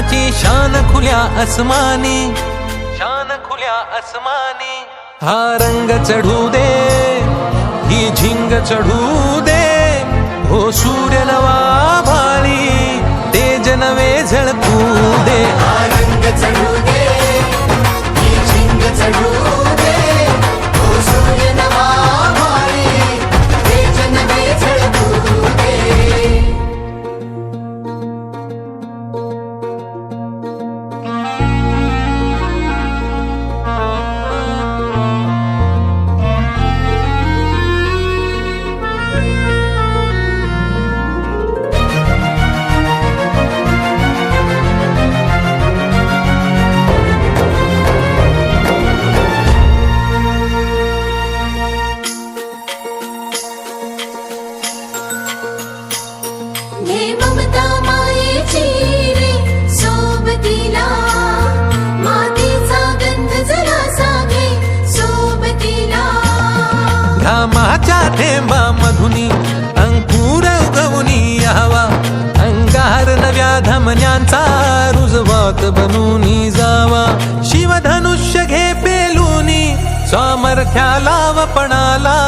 मनाची शान खुल्या अस्मानी शान खुल्या अस्मानी हा रंग चढू दे ही झिंग चढू दे. हो सूर्य नवा भाळी तेज नवे झळकू दे. हा रंग चढू दे घे ममता मायेची रे सोबतीला. मातीचा गंध जरासा घे सोबतीला. घामाच्या थेंबा मधुनी अंकुर उगवनी यावा. अंगार नव्या धमन्यांचा रुजवात बनूनी जावा. शिवधनुष्य घे पेलूनी सामर्थ्याला वपणाला.